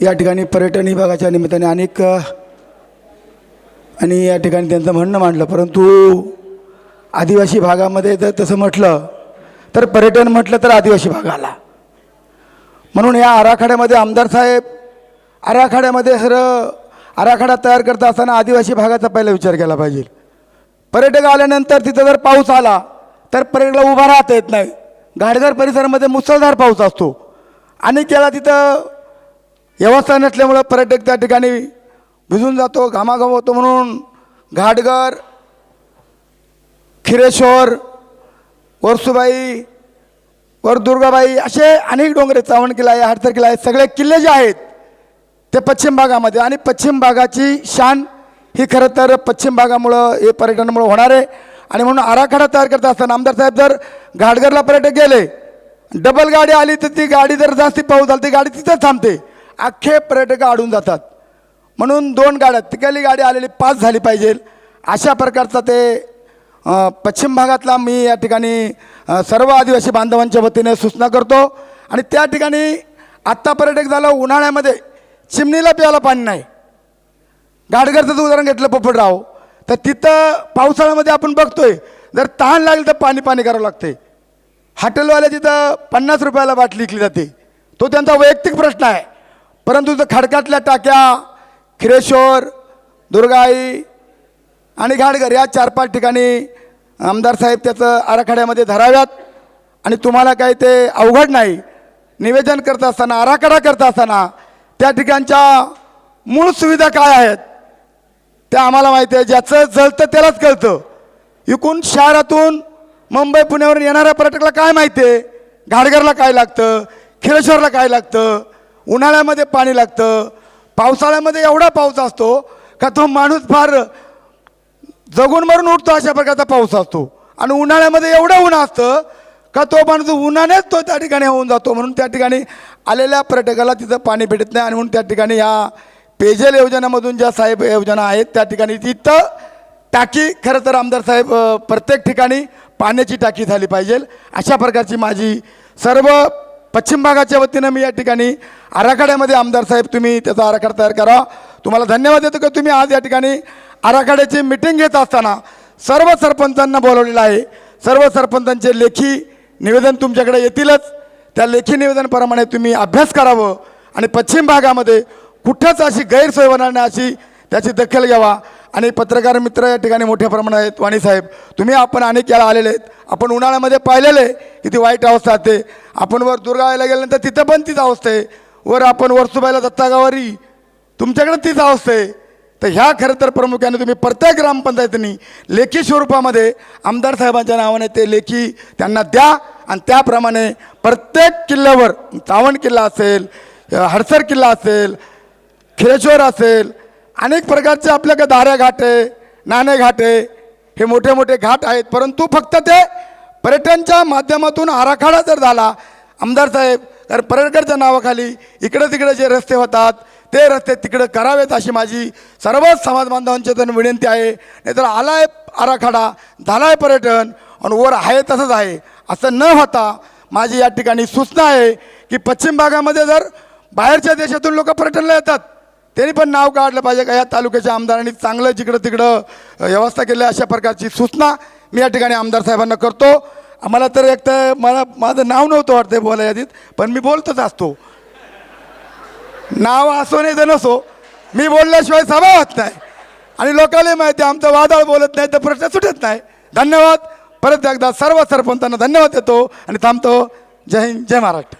या ठिकाणी पर्यटन विभागाच्या निमित्ताने अनेक आणि या ठिकाणी त्यांचं म्हणणं मांडलं. परंतु आदिवासी भागामध्ये जर तसं म्हटलं तर पर्यटन म्हटलं तर आदिवासी भाग आला म्हणून या आराखड्यामध्ये आमदार साहेब आराखड्यामध्ये सर आराखडा तयार करत असताना आदिवासी भागाचा पहिला विचार केला पाहिजे. पर्यटक आल्यानंतर तिथं जर पाऊस आला तर पर्यटकाला उभा राहता येत नाही. घाटघर परिसरामध्ये मुसळधार पाऊस असतो. आणि वेळा तिथं व्यवस्था नसल्यामुळं पर्यटक त्या ठिकाणी भिजून जातो घामाघाम होतो म्हणून घाटघर खिरेश्वर वरसुबाई वर दुर्गाबाई असे अनेक डोंगरे चावण किल्ला आहे हडसर किल्ला आहे. सगळे किल्ले जे आहेत ते पश्चिम भागामध्ये आणि पश्चिम भागाची शान ही खरं तर पश्चिम भागामुळं हे पर्यटनामुळं होणार आहे. आणि म्हणून आराखडा तयार करत असताना आमदार साहेब जर घाटघरला पर्यटक गेले डबल गाडी आली तर ती गाडी जर जास्ती पाऊस झाली ती गाडी तिथंच थांबते. अख्खे पर्यटक अडून जातात. म्हणून दोन गाड्या तिकडली गाडी आलेली पास झाली पाहिजे. अशा प्रकारचा ते पश्चिम भागातला मी या ठिकाणी सर्व आदिवासी बांधवांच्या वतीने सूचना करतो. आणि त्या ठिकाणी आत्ता पर्यटक झालं उन्हाळ्यामध्ये चिमणीला प्यायला पाणी नाही. गाडगरचं उदाहरण घेतलं पोपटराव. तर तिथं पावसाळ्यामध्ये आपण बघतोय जर तहान लागली तर पाणी पाणी करावं लागते हॉटेलवाल्या तिथं पन्नास रुपयाला बाटली विकली जाते. तो त्यांचा वैयक्तिक प्रश्न आहे. परंतु जर खडकातल्या टाक्या खिरेश्वर दुर्गाई आणि घाटघर या चार पाच ठिकाणी आमदार साहेब त्याचं आराखड्यामध्ये धराव्यात. आणि तुम्हाला काही ते अवघड नाही निवेदन करत असताना आराखडा करत असताना त्या ठिकाणच्या मूळ सुविधा काय आहेत? त्या आम्हाला माहिती आहे ज्याचं जळतं त्यालाच कळतं. इकून शहरातून मुंबई पुण्यावरून येणाऱ्या पर्यटकाला काय माहिती आहे? घाडघरला काय लागतं? खिरेश्वरला काय लागतं? उन्हाळ्यामध्ये पाणी लागतं पावसाळ्यामध्ये एवढा पाऊस असतो का तो माणूस फार जगून मरून उठतो अशा प्रकारचा पाऊस असतो. आणि उन्हाळ्यामध्ये एवढं ऊन असतं का तो माणूस उन्हानेच तो त्या ठिकाणी होऊन जातो. म्हणून त्या ठिकाणी आलेल्या पर्यटकाला तिथं पाणी भेटत नाही आणि म्हणून त्या ठिकाणी या पेयजल योजनेमधून ज्या साहेब योजना आहेत त्या ठिकाणी तिथं टाकी खरं तर आमदार साहेब प्रत्येक ठिकाणी पाण्याची टाकी झाली पाहिजे. अशा प्रकारची माझी सर्व पश्चिम भागाच्या वतीनं मी या ठिकाणी आराखड्यामध्ये आमदार साहेब तुम्ही त्याचा आराखडा तयार करा. तुम्हाला धन्यवाद देतो की तुम्ही आज या ठिकाणी आराखड्याची मिटिंग घेत असताना सर्व सरपंचांना बोलवलेलं आहे. सर्व सरपंचांचे लेखी निवेदन तुमच्याकडे येतीलच. त्या लेखी निवेदनाप्रमाणे तुम्ही अभ्यास करावं आणि पश्चिम भागामध्ये कुठंच अशी गैरसोय होणार नाही अशी त्याची दखल घ्यावा. आणि पत्रकार मित्र या ठिकाणी मोठ्या प्रमाणात आहेत. वाणी साहेब तुम्ही आपण अनेक याला आलेले आहेत. आपण उन्हाळ्यामध्ये पाहिलेलं आहे. किती वाईट अवस्था असते आपण वर दुर्गावायला गेल्यानंतर तिथं पण तीच अवस्था आहे. वर आपण वरसुबाईला दत्तागावारी तुमच्याकडे तीच अवस्था आहे. तर ह्या खरं तर प्रामुख्याने तुम्ही प्रत्येक ग्रामपंचायतींनी लेखी स्वरूपामध्ये आमदार साहेबांच्या नावाने ते लेखी त्यांना द्या. आणि त्याप्रमाणे प्रत्येक किल्ल्यावर चावण किल्ला असेल हडसर किल्ला असेल खिरेश्वर असेल अनेक प्रकारचे आपल्याकडे दाऱ्या घाट आहे नाणे घाट आहे हे मोठे मोठे घाट आहेत परंतु फक्त ते पर्यटनच्या माध्यमातून आराखडा जर झाला आमदार साहेब तर पर्यटकाच्या नावाखाली इकडे तिकडे जे रस्ते होतात ते रस्ते तिकडे करावेत अशी माझी सर्व समाज बांधवांची त्यांना विनंती आहे. नाहीतर आलाय आराखडा झालाय पर्यटन आणि वर आहे तसंच आहे. असं न होता माझी या ठिकाणी सूचना आहे की पश्चिम भागामध्ये जर बाहेरच्या देशातून लोक पर्यटनला येतात त्यांनी पण नाव काढलं पाहिजे का? या तालुक्याच्या आमदारांनी चांगलं जिकडं तिकडं व्यवस्था केली अशा प्रकारची सूचना मी या ठिकाणी आमदार साहेबांना करतो. आम्हाला तर एक तर मला माझं नाव नव्हतं वाटतं बोला यादीत पण मी बोलतच असतो. नाव असो नाही तर नसो मी बोलल्याशिवाय सभा होत नाही. आणि लोकांना माहिती आहे, आमचं वादळ बोलत नाही तर प्रश्न सुटत नाही. धन्यवाद. परत एकदा सर्व सरपंचांना धन्यवाद देतो आणि थांबतो. जय हिंद जय महाराष्ट्र.